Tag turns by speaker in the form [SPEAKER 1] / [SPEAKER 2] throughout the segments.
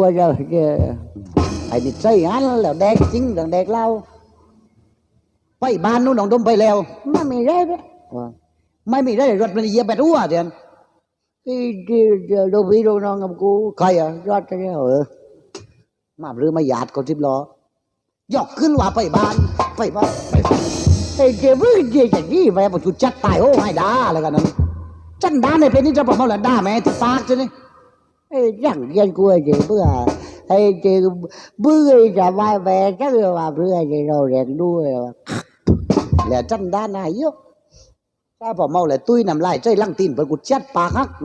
[SPEAKER 1] ว่าจะไอ้นี่ใช่งานแล้วแดกจริงดังแดกเหล้าไปบ้านนู้นน้องดมไปแล้วไม่มีได้ไหมไม่มีได้รถมันเหยียบไปรั่วเดียนที่ที่ดูพี่ดูน้องกับกูใครอะรถจะเนี่ยเออมาหรือมาหยาดคนสิบล้อยกขึ้นว่าไปบ้านไปบ้านไปบ้านไอ้เจ้าพึ่งเจ้าจะนี่ไปบอกจุดจัดตายโอ้ให้ด่าอะไรกันนั้นจันด่าในเพลงนี้จะบอกมาละด่าแม่ที่ปากจะนี่ไอ้ยังยังกูไอ้เจ้าเบื่อไอ้เจ้าเบื่อจะไม่แม่ก็เลยว่าเบื่อเจ้าเราเรียนด้วยว่าแล้วจันด่าหนายเยอะถ้าพอเมาแล้วตุ้ยน้ำลายใจลังตีนเปิดกูจัดปากฮักน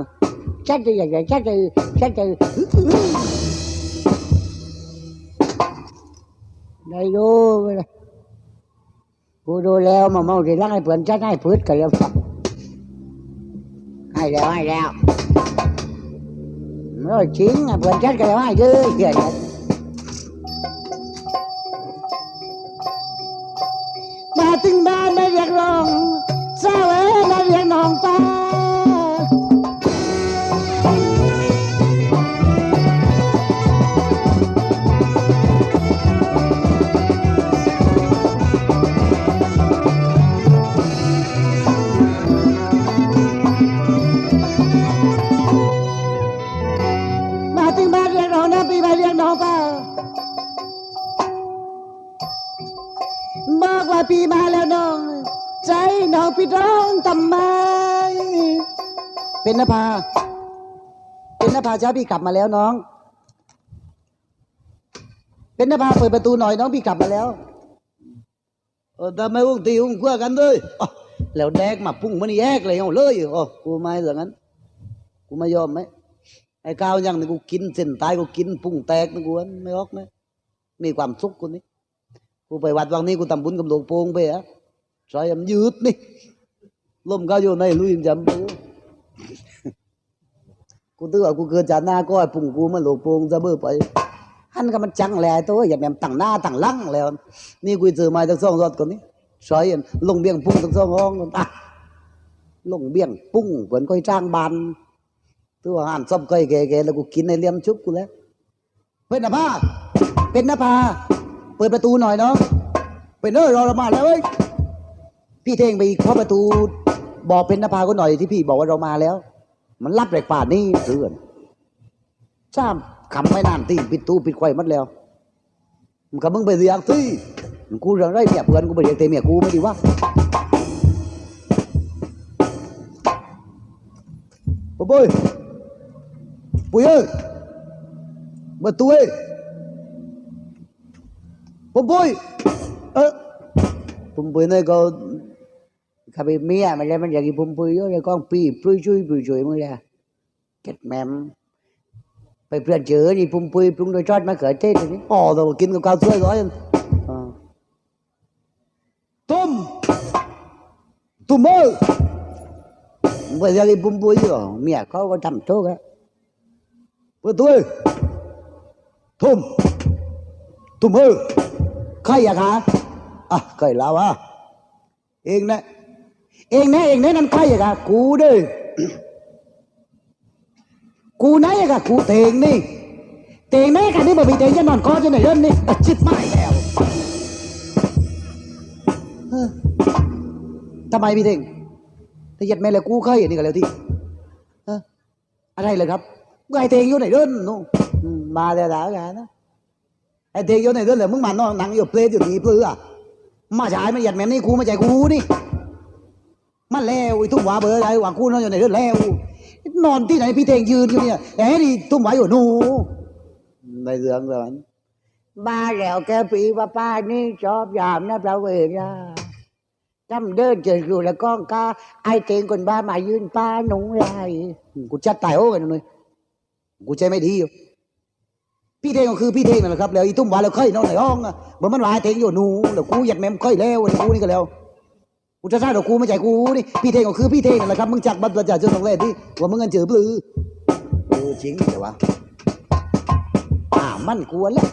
[SPEAKER 1] ะจัดจะอย่างไรจัดจะจัดจะได้ดูไปเลยกูดูแล้วมาเมาทีหลังให้เพื่อนจัดให้พืชกันแล้วฟังให้แล้วให้แล้ว rồi chiến à bên chết cái đó ai chứ. Kìa. Ba từng ba đã giặc lòng, sao ấy đã giặc nòng ta? เป็นนภา เป็นนภาช้าพี่กลับมาแล้วน้อง เป็นนภาเปิดประตูหน่อยน้องพี่กลับมาแล้วเออทำไมอุ้งตีอุ้งกลัวกันเลยแล้วแดกมาพุ่งมันแยกเลยเอาเลยโอ้กูไม่เหลืองั้น กูไม่ยอมไหมไอ้ก้าวยังนี่กูกินเส้นตายกูกินพุ่งแตกนะกูอันไม่ออกนะมีความสุขกูนี่กูไปวัดวังนี้กูทำบุญกับหลวงปู่ไปอะซอยมันยืดนี่ลมก็อยู่ในลุยจำกู กูตื้อว่ากูเกิดจากหน้าก้อยปุ่งกูมันหลวงปู่จะเบื่อไปหันก็มันจังแลตัวอย่าแม่ตั้งหน้าตั้งหลังแล้ว นี่กูเจอมาจากสองรถคนนี้ซอยันลงเบี้ยงพุ่งทั้งสองห้องอะลงเบี้ยงปุ้งเหมือนก้อยจ้างบานตัวหันซอบก้อยแก่ๆแล้วกูกินในเลี่ยมชุบกูแล้วเป็นนภาเป็นนภาเปิดประตูหน่อยเนาะเป็นเออรอเรามาแล้วเว้ยพี่เท่งไปเคาะประตูบอกเป็นนภาก็หน่อยที่พี่บอกว่าเรามาแล้ว มันรับแรกป่านนี่เถื่อนจ้ามคำไม่นานตีปิดตู้ปิดไข่มัดแล้วมันก็มึงไปเรียกสิกูเรื่องไรเมียเพื่อนกูไปเรียกเตะเมียกูไม่ดีวะปุ้ยปุ้ยเอ้ยเปิดตู้เอ้ยปุ้ยเออปุ้ยนี่ก็ ขับไปเมียมันเลยมันอยากกินผมปุ้ยเยอะเลยก็ปีปุ้ยช่วยปุ้ยช่วยมึงเลยเก็ดแมมไปเพื่อนเจอนี่ผมปุ้ยปรุงโดยทอดมะเขือเทศนี่อ๋อแต่ว่ากินกับข้าวสวยร้อยตุ้มตุ้มเอ้ยไม่อยากกินผมปุ้ยหรอเมียเขาก็ทำโชคอะเพื่อตัวทุ่มตุ้มเออใครอะคะอะใครแล้วอะเองนะ เองนะเองนะนั่นใครอะคะกูเด้อกูไหนอะคะกูเตงนี่เตงไหนกันนี่บ่มีเตงจะนอนคอจะไหนเริ่มนี่อะชิดไม่แล้วเออทำไมพี่เตงถ้าเหยัดแม่เลยกูเคยอย่างนี้กันแล้วที่อะไรเลยครับไงเตงอยู่ไหนเริ่มนู่นมาแล้วด่ากันนะไอ้เด็กโยนไหนเรื่องเลยมึงมานอนหนังอยู่เพลย์อยู่นี่เปลือมาฉายมันหยัดแม่นี่กูมาใจกูนี่ มันแล้วไอ้ทุ่มหวาเบอร์อะไรหวังกูนอนอยู่ไหนเรื่องแล้ว นอนที่ไหนพี่เทงยืนอยู่เนี่ยแหมนี่ทุ่มหวาอยู่หนูในเรื่องเลยมาแล้วแกปีป้าป้านี่ชอบยามนะประเวณาจำเดินเจออยู่แล้วก็กาไอ้เทงคนบ้ามายืนป้าหนุ่งไรกูจัดตายโอ้กันเลยกูใจไม่ดีอยู่พี่เทงก็คือพี่เทงนั่นแหละครับแล้วอีตุ้มว่าแล้วเคยนอนในห้องอะเหมือนมันว่าไอ้เทงอยู่หนูแล้วกูหยัดแม่มเคยแล้วไอ้กูนี่ก็แล้ว กูจะทราบเดี๋ยวกูไม่ใจกูนี่พี่เทงก็คือพี่เทงนั่นแหละครับมึงจักบัตรประชาชนของเล่นที่ว่ามึงเงินเจอปลือเออจริงแต่ว่าอ่ามันกวนแล้ว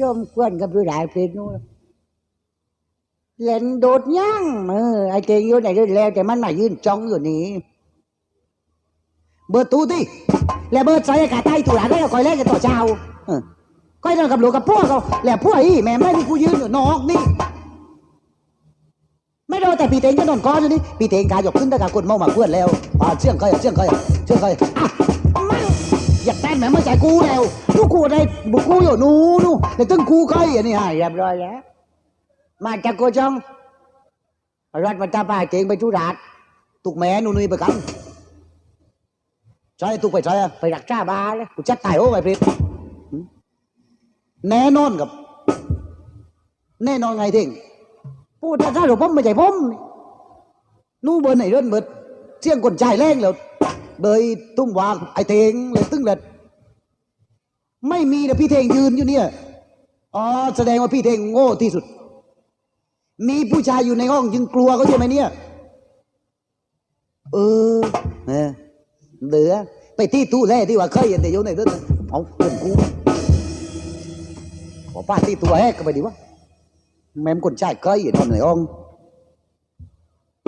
[SPEAKER 1] ร่มกวนกับผู้ใดเพลงนู้นเล่นโดดย่างเออไอ้เทงอยู่ไหนเล่นแล้ว แต่มันมายืนจ้องอยู่นี่เบอร์ตู้ที่แล้วเบิร์ใส่อากาศใต้ตุลาได้ก็คอยแลกกันต่อเช้าเออก้อยนอนกับหลวงกับพวกเขาแล้วพวกอีแม่ไม่ที่กูยืนอยู่นอกนี่ ไม่รู้แต่พี่เตงก็นอนก้อนอยู่นี่พี่เตงกายกขึ้นตะกากดเมามาเพื่อนแล้วอ่าเชื่องใครอะเชื่องใครอะเชื่องใครอะไม่อยากแต้นแม่ไม่ใจกูแล้วลูกกูได้บุกกูอยู่นู่นนู่นแต่ตึ้งกูใครอะนี่หายเรียบร้อยแล้วมาจากโกจองรัฐวัตาป้าเตงไปทุราชตุกแม่นูนนี่ไปกันใช่ตุกไปใช่ไปรักษาบาเลยกูจัดตายโอ้ไปเพชรแน่นอนกับ แน่นอนไงเท่ง พูดถ้าเราผมไม่ใช่ผมนี่นู่เบอร์ไหนเดินเบิดเสียงคนใจแรงแล้วเบยตุ้มวางไอเทงเลยตึ้งเลยไม่มีนะพี่เทงยืนอยู่เนี่ยอ๋อแสดงว่าพี่เทงโง่ที่สุด มีผู้ชายอยู่ในห้องยังกลัวเขาใช่ไหมเนี่ยเออเออเหลือ ไปที่ตู้แร่ที่ว่าเคยเห็นแต่โยนไหนเดินเอาเพื่อนกูขอป้าที่ตัวแหกก็ไปดีวะ แม่มคนชายเคยนอนในห้อง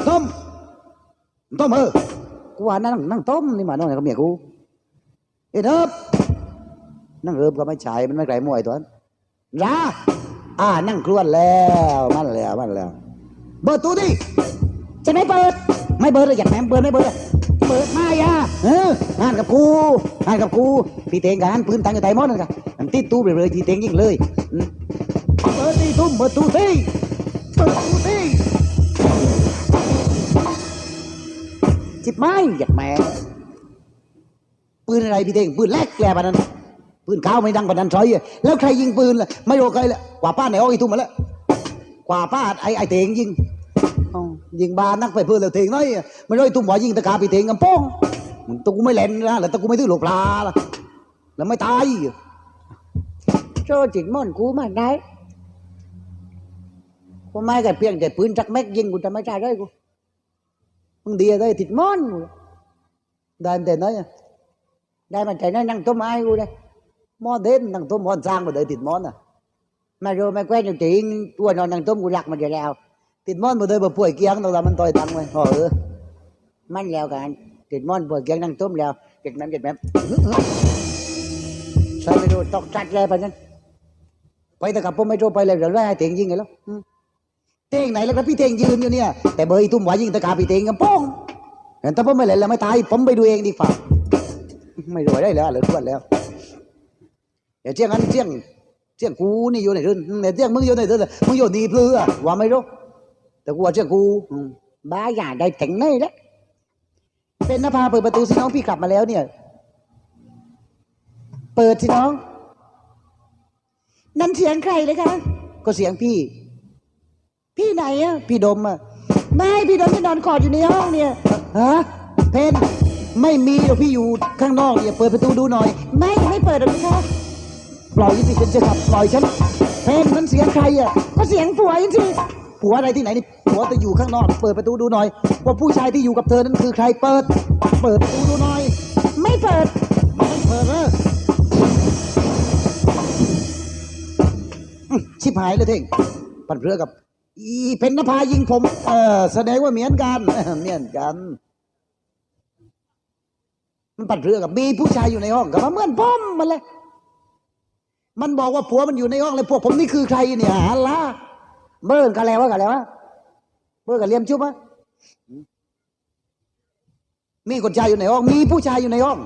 [SPEAKER 1] ต้มต้มเออกูว่านั่งนั่งต้มนี่มานอนกับเมียกูเอ็ดเอิบนั่งเอิบก็ไม่ใช่มันไม่ไกลมวยตัวนั้นยาอ่านั่งครวนแล้วมันแล้วมันแล้วเปิดตู้ดิจะไม่เปิด ไม่เปิดเลยอยากแหมมเปิดไม่เปิดเปิดมาอย่าเอออ่านกับกูอ่านกับกูพี่เตงกับอ่านปืนตังกับไตมอดนั่นกันอันติดตู้ไปเลยพี่เตงยิงเลย เปิดตีทุ่มเปิดตูที่เปิดตูที่จิบไม้อยากแม่ปืนอะไรพี่เด้งปืนแรกแกลปะนั้นปืนข้าวไม่ดังปะนั้นซอยแล้วใครยิงปืนล่ะไม่รู้ใครละกว่าป้าไหนอ้อยทุ่มมาแล้วกว่าป้าไอ้ไอ้เตงยิงยิงบานักไปเพื่อนแล้วเตงน้อยไม่ร้อ้ทุ่มว่ายิงตะกาพี่เตงกับโป้องตะกูไม่เล่นนะแล้วตะกูไม่ถือหลบปลาล่ะแล้วไม่ตายโจ้จิตม่อน กูมได้กูไม่แต่เพียงแต่ปืนจักแม็กยิงกูจะไม่ใช่ได้กูมึงดีได้ติดมอนกูได้แต่น้อยได้มันใจน้อยนั่งต้มไม้กูเลยมอเด่นนั่งต้มมอนสร้างมาได้ติดมอนอะไม่รู้ไม่แกล้งจริงตัวนอนนั่งต้มกูรักมันจะแล้ว ติดมอนมาได้บ่ป่วยเกียงตรงนั้นมันต่อยตังไว้เออมันแล้วกันติดมอนป่วยเกียงนั่งต้มแล้วเก็บแม่เก็บแม่ใช่ไม่รู้ตกจัดเลยไปนั้นไปแต่กับผมไม่รู้ไปเลยเดี๋ยวไล่ให้เตียงยิงไงแล้ว เตงไหนแล้วครับพี่เตงยืนอยู่เนี่ย แต่เบอร์อีทุ่มหวายิงตะกาพี่เตงกันป้องเห็นถ้าผมไม่เล่นแล้วไม่ตายผมไปดูเองดีฝ่าไม่รวยได้แล้วเหลือทวนแล้วเดี๋ยวเจียงนั้นเจียงเจียงกูนี่อยู่ไหนเดินเดี๋ยวเจียงมึงอยู่ไหนเดินมึงอยู่ดีเพื่อว่าไม่รู้แต่กูว่าเจียงกูอืมบ้าอย่าได้ถึงไหนแล้วเป็นนภาเปิดประตูสิน้องพี่กลับมาแล้วเนี่ย เปิดสิน้อง นั่นเสียงใครเลยคะก็เสียงพี่ พี่ไหนอะพี่ดมอะไม่พี่ดมที่นอนกอดอยู่ในห้องเนี่ยฮะเพนไม่มีหรอกพี่อยู่ข้างนอกเนี่ยเปิดประตูดูหน่อย ไม่ไม่เปิดหรอกค่ะปล่อยสิฉันจะขับปล่อยฉันเพนมันเสียงใครอะก็เสียงผัวยังสิผัวอะไรที่ไหนนี่ผัวจะอยู่ข้างนอก เปิดประตูดูหน่อย ว่าผู้ชายที่อยู่กับเธอนั้นคือใครเปิด เปิดประตูดูหน่อย ไม่เปิดไม่เปิดเอออื้อชิบหายเลยเท่งปันเรือกับ อีเพนนภายิงผม เออแสดงว่าเหมือนกันเหมือนกัน มันปัดเรือกับมีผู้ชายอยู่ในห้องกับมาเหมือนผมมันเลยมันบอกว่าผัวมันอยู่ในห้องเลยพวกผมนี่คือใครเนี่ยฮะล่ะเบิ่งกันแล้ววะกันแล้ววะเบิ่งกันเลี้ยมชุบวะมีคนชายอยู่ในห้อง มีผู้ชายอยู่ในห้อง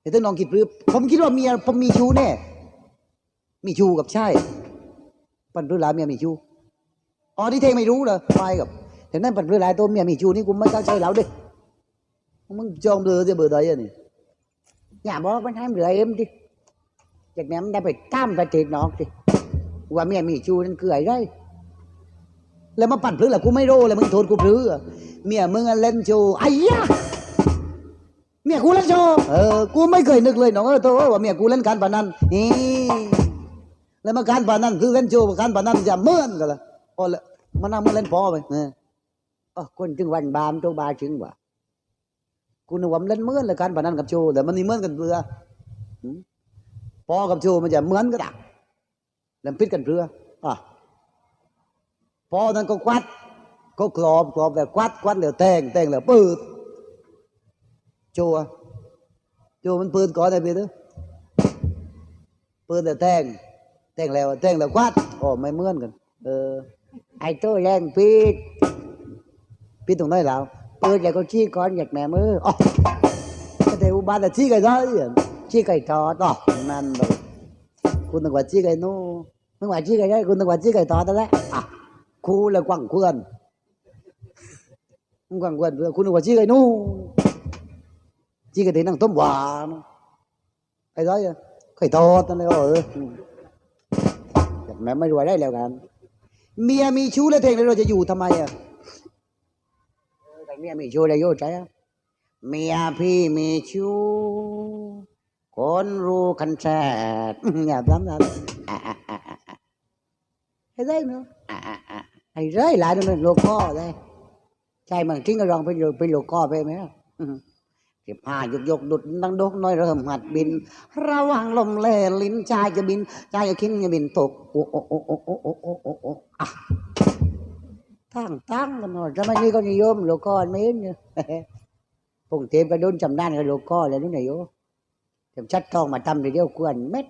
[SPEAKER 1] เดี๋ยวท่านลองคิดหรือผมคิดว่าเมียผมมีชู้แน่มีชู้กับใช่ปันเรือหลาเมียมีชู้ อ๋อที่เทงไม่รู้เหรอไม่กับแต่นั่นปันเรือหลายตัวเมียมีชูนี่กูไม่ตั้งใจแล้วดิมึงจองเรือจะเบอร์ใดอะนี่อย่าบอกมันให้เรือเอ็มดิจากนั้นมันได้ไปตามประเทศนอกดิว่าเมียมีชูนั่นคืออะไรแล้วมาปั่นพลื้อแหละกูไม่รู้เลยมึงโทษกูพลื้อเมียมึงเล่นโชว์ไอ้ยะเมียกูเล่นโชว์เออกูไม่เคยนึกเลยน้องเออโตว่าเมียกูเล่นการพนันนี่แล้วมาการพนันคือเล่นโชว์การพนันจะเมื่อนกันละ Ờ, Ôi, mà nằm lên phó vậy. Ờ, ờ con chừng vành ba cho ba chừng bà. Con nó lên mướn là can bản năn gặp chú, để mà đi mướn gần vừa. Phó gặp chú mà giờ mướn cái đạc. Làm pít gần vừa. À. Phó nó có quát, có cọp, cọp là quát, quát là tèn, tèn là bự. Chú à. Chú mình bự có này biết đó. Bự là tèn, tèn là tèn là quát. Ồ, mày mướn gần. Ờ. ไอ้โตแรงปีดปีดตรงนั้นแล้วเปิดอย่าก็ชี้ก้อนอยากแม่มืออ๋อแต่ยวบ้านจะชี้ไก่ได้ชี้ไก่ทอดอ๋อนั่นเลยคุณต้องว่าชี้ไก่นู้นึกว่าชี้ไก่ได้คุณต้องว่าชี้ไก่ทอดแล้วอะครูเลยกว้างเว่อนกว้างเว่อนคุณต้องว่าชี้ไก่นู้ชี้ไก่ที่นั่งต้มหวานไก่ได้ไก่ทอดนั่นเลยเอออยากแม่ไม่รวยได้แล้วกัน เมียมีชู้แล้วเทงแล้วเราจะอยู่ทำไมอะเออแต่เมียมีชู้แล้วโยใจอะเมียพี่มีชู้คนรู้กันแท้อย่าทำนะให้ได้เนาะอะอะอะให้ได้หลายนั่นโลกข้อได้ใช่มันจริงก็ลองไปโลไปโลกข้อไปไหมอะอืม สิบห้ายกยกดุดดังดกน้อยเริ่มหัดบิน ระวังลมแล่ลิ้นชายจะบินชายจะคิดจะบินตกโอ้โอ้โอ้โอ้โอ้โอ้โอ้โอ้โอ้อะตั้งตั้งกันหน่อยจะไม่นี่ก็นิยมโลกอนไม่เนี่ยพงเทพก็โดนจำด้านกับโลกอแล้วนี่ไหนโยจำชัดทองมาทำเดียวกวนเม็ด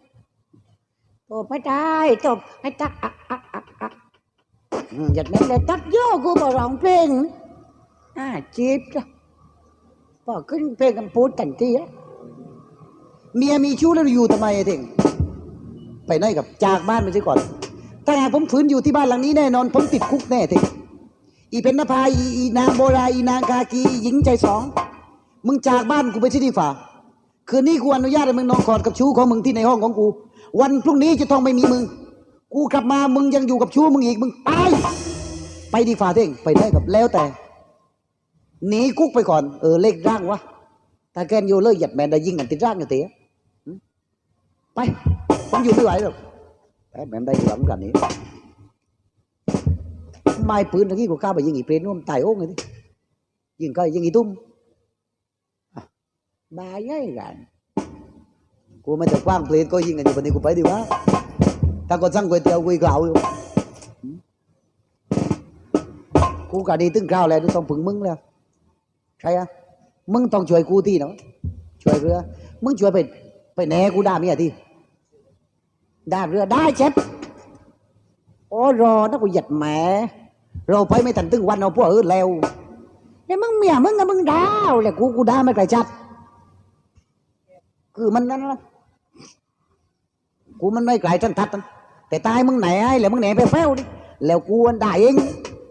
[SPEAKER 1] ตบไม่ได้ตบให้ตักอะอะอะอะอืมหยัดแม่นเลยตักโยกูมาร้องเพลงอ่าจีบจ้ะ พอขึ้นเพลงกันพูดกันทีอะเมียมีชู้แล้วอยู่ทำไมไอ้เท่งไปไหนกับจากบ้านไปซะก่อน ถ้าหากผมฝืนอยู่ที่บ้านหลังนี้แน่นอน ผมติดคุกแน่เท่งอีเป็นนภาอีนางโบราอีนางกากีหญิงใจสอง มึงจากบ้านกูไปที่ดีฝ่าคืนนี้กูอนุญาตให้มึงนอนกอดกับชู้ของมึงที่ในห้องของกู วันพรุ่งนี้จะต้องไม่มีมึง กูกลับมามึงยังอยู่กับชู้มึงอีกมึงตายไปดีฝ่าเท่งไปได้กับแล้วแต่ หนีคุกไปก่อนเออเลขร่างวะถ้าแกนโยเลยหยัดแมนได้ยิงกันติดร่างอยู่เตี้ยไปผมอยู่ไม่ไหวหรอกแต่แมนได้หลังกันนี้ไม้ปืนตะกี้กูกล้าไปยิงอีเปรนนุ่มตายโอ้งเลยดิยิงก็ยิงอีตุ้มอะบาย่ายกันกูไม่แต่กว้างเปรนก็ยิงกันอยู่วันนี้กูไปดีวะถ้าก็สั่งก๋วยเตี๋ยวกูอีกเหล่าอยู่กูกะดีตึงกล้าวแล้วต้องผึ่งมึงแล้ว ใช่อะมึงต้องช่วยกูที่เนาะช่วยเรือ มึงช่วยไปไปแหนกูด่าเมียที่ด่าเรือได้เจ็บโอ้รอนะกูหยัดแหมเราไปไม่ทันตึงวันเอาพวกเออแล้วเนี่ยมึงเมียมึงกับมึงดาวแหละกูกูด่าไม่ไกลจัด คือมันนั่นนะกูมันไม่ไกลทันทัดแต่ตายมึงไหนไอ้แล้วมึงแหน่ไปแฟ้วดิแล้วกูอันด่าเอง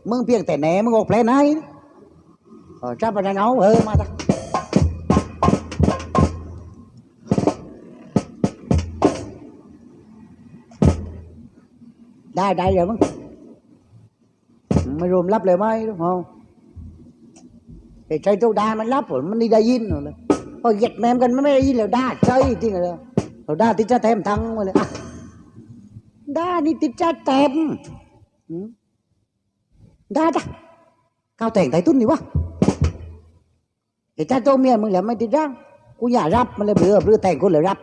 [SPEAKER 1] มึงเพียงแต่แหนมึงออกแผลไหน Ờ, Trapa nấu hau, ừ, hei mata. Đây, đây rồi mất. Mới rùm lắp lại mới đúng không? Thì chơi tôi đa mới lắp rồi, mới đi đây in rồi. Thôi giật mẹ em cần mới đi rồi đa chơi thì rồi. Rồi đa tí cho thêm thằng rồi. À. Đa đi tiếp cho thêm. Ừ. Đa đa. Cao tẻng thấy tốt nhiều quá. ไอ้เจ้าโตเมียมึงแหละไม่ติดร่างกูอย่ารับมันเลยเบื่อเบื่อแต่งคนเลยรับ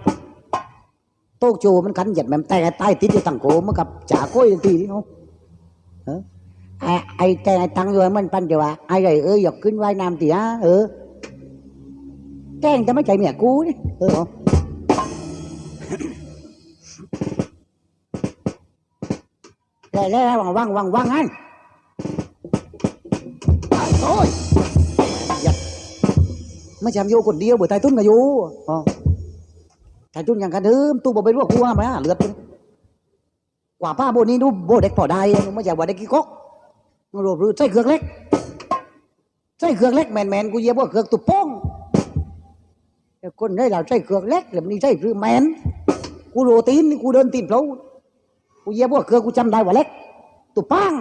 [SPEAKER 1] โตโจมันขันหยัดแม่แต่งใต้ติดอยู่ตั้งโกมันกับจ่าก้อยทันทีนี่เขาเออไอ้แต่งไอ้ตังอยู่มันปันจะว่าไอ้ไรเอ้ยหยอกขึ้นว่ายน้ำตีฮะเออแกล้งจะไม่ใจเมียกูนี่เออเอาได้แล้วว่างว่างว่างว่างงั้น ไม่ใช่โยคนเดียวเบื่อไทยตุ้นกับโยอ๋อไทยตุ้นอย่างกันเดิมตู้บอกไปรู้ว่ากูว่ามาเลือดกว่าป้าโบนี้ดูโบเด็กพอได้ไม่ใช่ว่าเด็กกี่ก๊อกมันรวบรู้ใช่เครื่องเล็กใช่เครื่องเล็กแมนแมนกูเยียบว่าเครื่องตุ่ป้องแต่คนได้เราใช่เครื่องเล็กแบบนี้ใช่คือแมนกูโรตีนนี่กูเดินตีนเปล่ากูเยียบว่าเครื่องกูจำได้ว่าเล็กตุ่ป้าง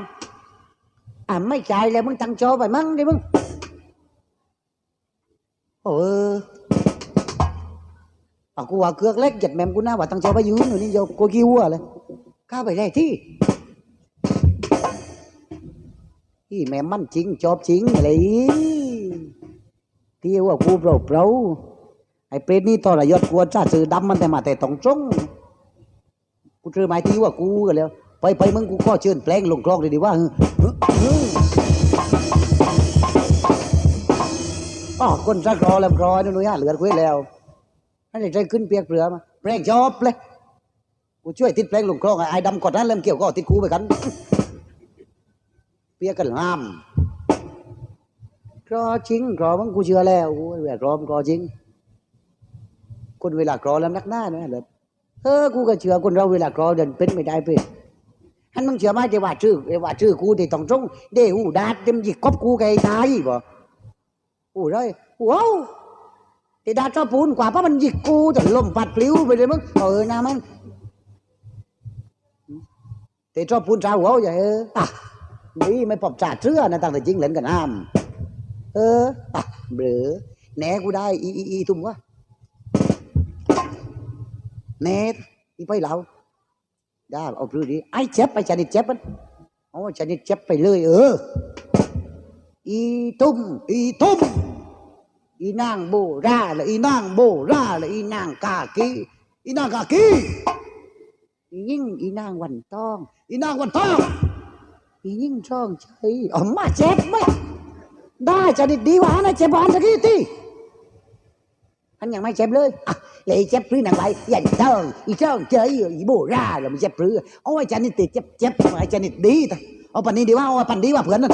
[SPEAKER 1] อะไม่จ่ายแล้วมึงตั้งจอไปมั้งดิมึง เออปากกูว่าเกือกเล็กหยัดแมมกูหน้าว่าตั้งใจไปยืนอยู่นี่เยวกูกี้วัวเลยข้าไปได้ที่ที่แมมมั่นจริงจอบจริงอะไรที่ว่ากูเปล่าเไอ้เปรตนี่ต่อระยอดกลัวจ้าซื้อดำมันแต่มาแต่ต้องจงกูเจอหมายที่ว่ากูกันแล้ว ไปไปมึงกูก็เชิญแปลงลงคลองเลยดีว่า อ๋อคนสักรอแล้วรอนู่นนี่เหลือคุยแล้วอันนี้ใจขึ้นเปียกเปลือมาแปลงจอบเลยกูช่วยติดแปลงลงคลองไอ้ดำกดนั้นเริ่มเกี่ยวก็ติดคูไปกัน เปียกกันงามกรอจริงกรอมันกูเชื่อแล้วโอ้ยแหวกรอมนกรอจริง คนเวลากรอแล้วนักหน้าเนะเลยเออกูก็เชื่อคนเราเวลากรอเดินเป็นไม่ได้เป็นฮันมึงเชื่อไหมเดี๋ยวว่าชื่อเดี๋ยวว่าชื่อกูที่ต้องตรงเดี๋ยวหูดาดเต็มหยิกกบกูไก่ตายบ่ อู้ไรว้าวที่ดาดชอบปูนกว่าเพราะมันหยิกกูแต่ลมพัดปลิวไปเลยมึงเออนะมันแต่ชอบปูนชาวหัวอย่าเอออะนี่ไม่ปอบจ่าเชื่อนะตั้งแต่จริงเล่นกันน้ำเอออะเบลอแหนกูได้ อีอีอีทุ่มวะเนตอีไปเหลาได้เอาพลือดีไอ้เจ็บไอ้ชนิดเจ็บมันเอาชนิดเจ็บไปเลย เออ อีตุ้มอีตุ้มอีนางโบราเลยอีนางโบราเลยอีนางกากีอีนางกากียิ่งอีนางวันทอง อีนางวันทองอียิ่งช่องใจออกมาเจ็บไหมได้จะดีดีว่านะเจ็บบ้านสักทีทีอันยังไม่เจ็บเลยเลยเจ็บพื้นอะไรยันเติงอีเจ้าเจออีโบราเลยมันเจ็บพื้นโอ้ยจันนี่ติดเจ็บเจ็บไอ้จันนี่ดีแต่เอาปันนี้ดีว่าเอาปันดีว่าเพื่อนนั่น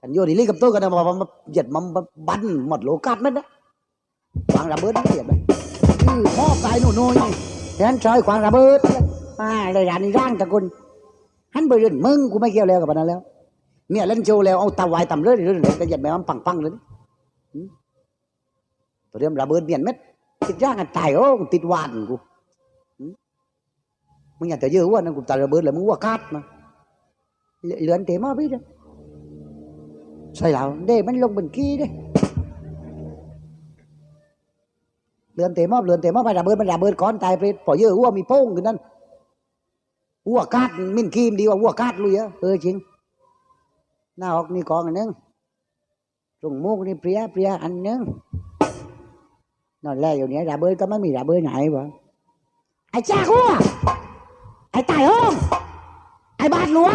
[SPEAKER 1] กันโยนเฮลิคอปเตอร์กันนะมามาเหยียดมันบันหมดโลกาดมันนะขวางระเบิดเหยียดมันอือพ่อตายหนูน้อยนี่ฉะนั้นชอยขวางระเบิดอ่าเลยร้านนี้ร่างตะกุนหันไปเรื่องมึงกูไม่เกี่ยวแล้วกับมันนั้นแล้วเนี่ยเล่นโชว์แล้วเอาตาไวต่ำเลยเรื่องเลยก็เหยียดแม่มันปังปังๆเลยตัวเรื่องระเบิดเมียนเม็ดติดย่างกันตายโอ้ติดหวานกูมึงอยากจะเยอะว่านั่นกูตายระเบิดเลยมึงว่าคาดมาเลือเหลือนเตะมาพี่เด้อ ใส่เหล่าเด้มันลงบนกี้เด้เลือนเตะมอบเลือนเตะมอบไปดาเบิดมันดาเบิดก้อนตายเปรตปล่อยเยอะวัวมีโป้งขึ้นนั่นวัวกาดมินกีมดีกว่าวัวกาดลุยอะเออจริง หน้าออกนี่กองอันนึงตรงมุกนี่เปรียเปรียอันนึงนอนแล่อยู่เนี้ยดาเบิดก็ไม่มีดาเบิดไหนวะไอ้จ้าหัวไอ้ตายห้องไอ้บาดลวง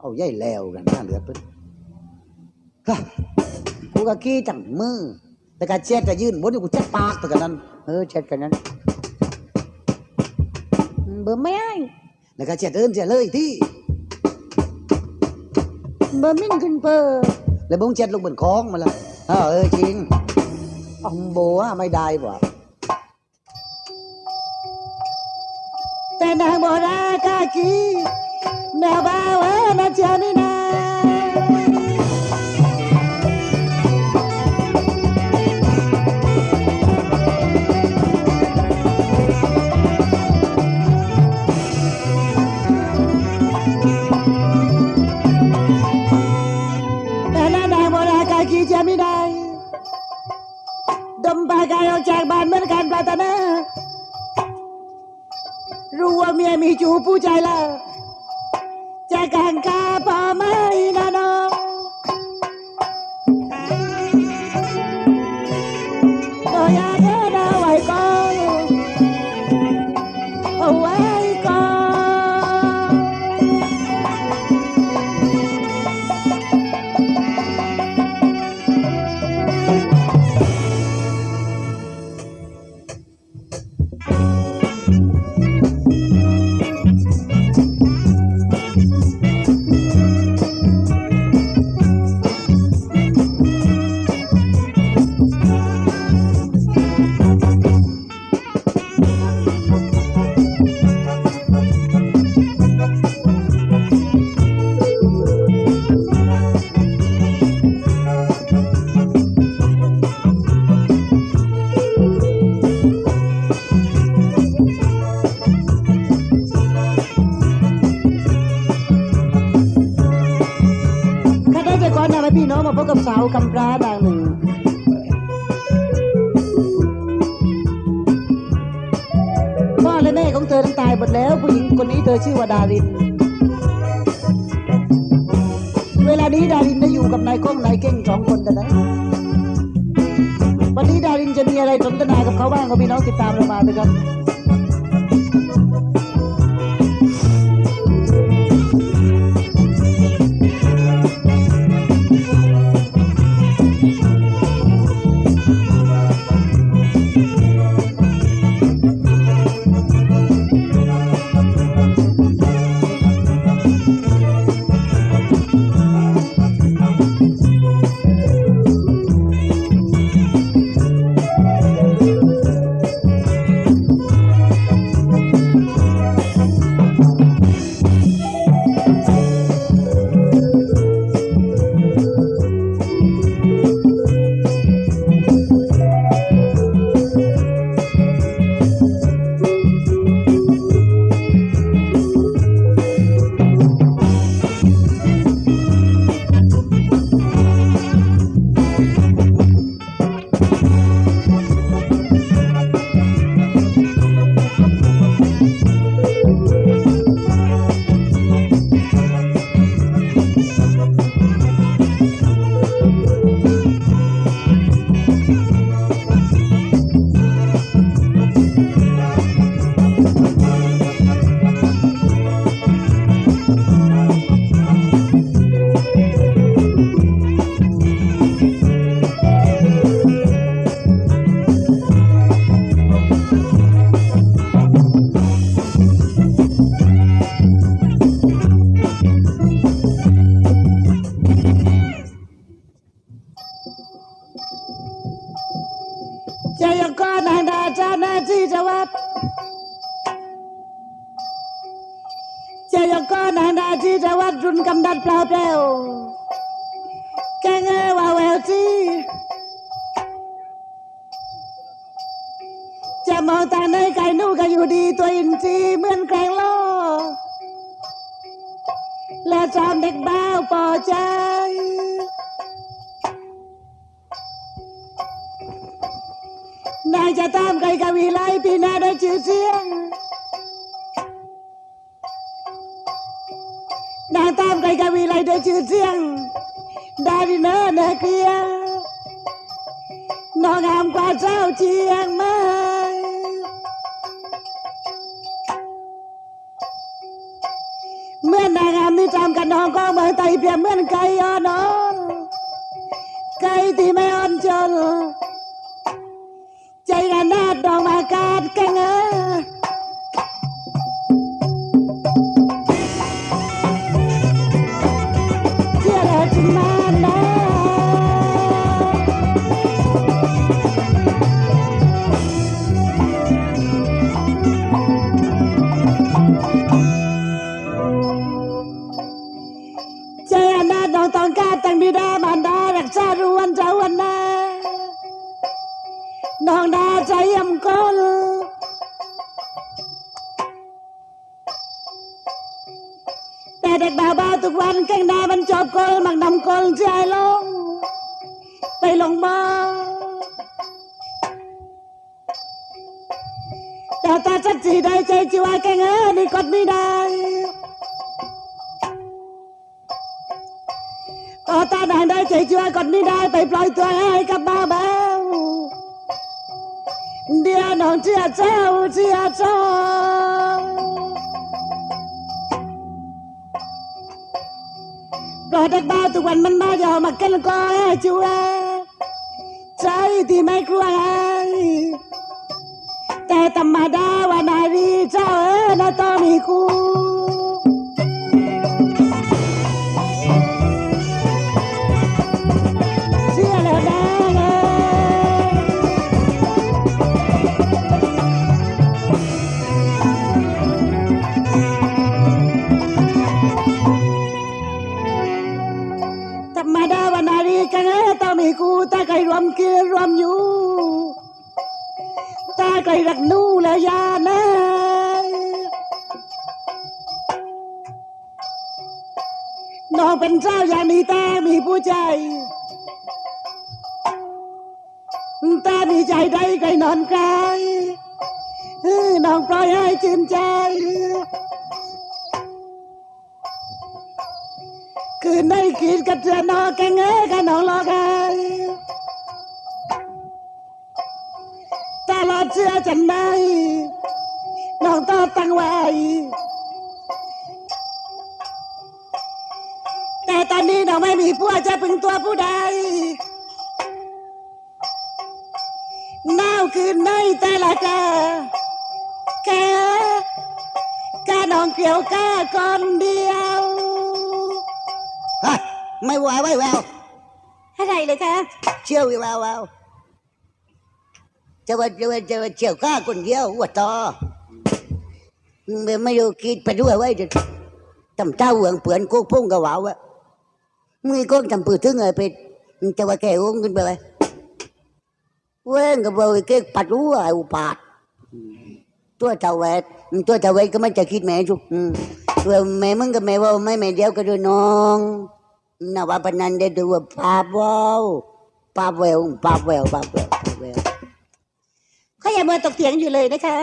[SPEAKER 1] เอาใหญ่แล้วกันน่าเหลือเป็นฮะกูก็ขี้จังมือ แต่การเช็ดจะยื่นบนนี่กูเช็ดปากแต่กันนั้นเออเช็ดกันนั้นเบอร์ไม่ได้แล้วก็เช็ดเอินเช็ดเลยที่เบอร์มิ่งขึ้นเปอร์แล้วมึงเจ็ดลงบนคลองมาละเออเออจริงเอาบัวไม่ได้บ่แต่นางโบรากากี้ เออนาเดาริน เวลานี้ดารินได้อยู่กับนายก้องนายเก่งสองคนแต่นะ วันนี้ดารินจะมีอะไรสนทนากับเขาบ้างก็พี่น้องติดตามเรามาเลยครับ จะยังก็นางดาจานาที่จะวัดจะยังก็นางดาที่จะวัดรุนกำดัดเปล่าเปล่าแกงเอว่าแววที่จะมองตาในไก่นู่ก็อยู่ดีตัวอินทรีเหมือนแกงโลและจอมเด็กบ้าวปอใจ จะตามใครกวีไลพี่นาได้ชื่อเสียงนางตามใครกวีไลได้ชื่อเสียงดาดินเนอร์นาเกียน้องงามกว่าเจ้าเชียงม่เมื่อนางงามที่จำกันน้องก็เหมือนไตเปียเหมือนไก่อ่อนอ่อนไก่ที่ไม่อ่อนจน ระนาด แต่ตาจักจีได้ใจจีว่าแกงเออนี่กดไม่ได้ต่อตาไหนได้ใจจีว่ากดไม่ได้ไปปล่อยตัวให้กับบ้าบ้าเดียวน้องเจียเจ้าเจียเจ้ารอเด็กบ้าทุกวันมันมาเดี๋ยวมากันก็ให้จัวใจที่ไม่กลัวไอ้ ธรรมดาว่านารีเจ้าเออน่าต้องมีคู่เชื่อแล้วนะเอ้ยธรรมดาวันนารีกันเออต้องมีกูตาใครรวมกินรวมอยู่ ตาใครรักหนู่แล้วยานะน้องเป็นเจ้าอย่างนี้แต่มีผู้ใจแต่มีใจใดไก่นอนไกลเอ้ยน้องปล่อยให้จืนใจ คือในขีดกระเจือนอแกงเอ้ยกันน้องรอไกต ลอดเชื่อจันได้น้องต้องตั้งไว้ แต่ตอนนี้น้องไม่มีผัวจะพึงตัวผู้ใดหนาวคือในแต่ละกาแค่กาน้องเกลียวกาคนเดียว
[SPEAKER 2] เฮ้ยไม่ไหวไว้แวว
[SPEAKER 1] อะไรเลยคะ
[SPEAKER 2] เชี่ยวอีแววแวว จะว่าจะว่าจะว่าเชี่ยวข้าคนเดียวหัวต่อไม่ไม่รู้คิดไปด้วยไว้จะทำเต้าเหวงเปือนโคกพุ่งกระวาวะมึงไอ้ก้องจำปืนถึงไงไปจะว่าแกงขึ้นไปเว้งกับเราไอ้เก๊กปัดรู้ไอ้อุปาทตัวเจ้าแวดตัวเจ้าแวดก็ไม่จะคิดแม่จุกอืมตัวแม่มึงกับแม่ว่าไม่แม่เดียวก็ดูน้องนว่าปนันเดดูว่าปาบวาวปาบเวลปาบเวลปาบเวลปาบเวล
[SPEAKER 1] เขาอย่ามาตกเถียงอยู่เลยนะคะ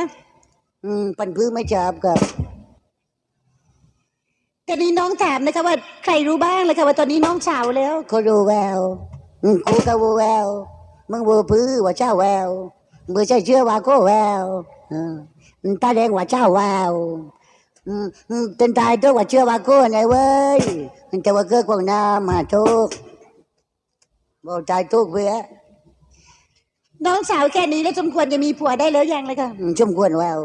[SPEAKER 2] อืม ปันพื้นไม่จับกับ
[SPEAKER 1] แต่นี้น้องถามนะคะ ว่าใครรู้บ้างเลยค่ะว่าตอนนี้น้องเฉาแล้ว
[SPEAKER 2] เขาดูแววอืมกูก็วูแววมึงวูพื้นว่าเจ้าแววมึงใช่เชื่อว่าก็แววอืมตาแดงว่าเจ้าแววอืมอืมเป็นตายตัวว่าเชื่อว่าก็ไงเว้ยแต่ว่าเกิดกวางน้ำมาทุกบอกใจทุกเพื่อ
[SPEAKER 1] น้องสาวแค่นี้แล้วสมควรจะมีผัวได้แล้วยังเลยค่ะ
[SPEAKER 2] อืมสมควรแวว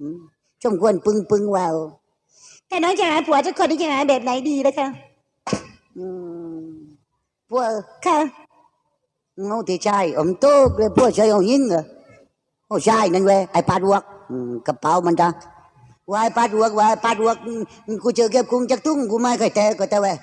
[SPEAKER 2] อืมสมควรปึงปึงแวว
[SPEAKER 1] แต่น้องจะหาผัวจะคนที่จะหาแบบไหนดีเลยค่ะ
[SPEAKER 2] อืมพวก
[SPEAKER 1] ค่ะ
[SPEAKER 2] ngô thì trai ẩm tốt เลยพวกชายเอายิงเหรอโอ้ชายนั่นเว้ยไอ้ปาดวกอืมกระเป๋ามันจ้ะว่าไอ้ปาดวกว่าไอ้ปาดวกอืมกูเจอเก็บกุ้งจากตุ้งกูไม่เคยเจอก็แต่เว้ย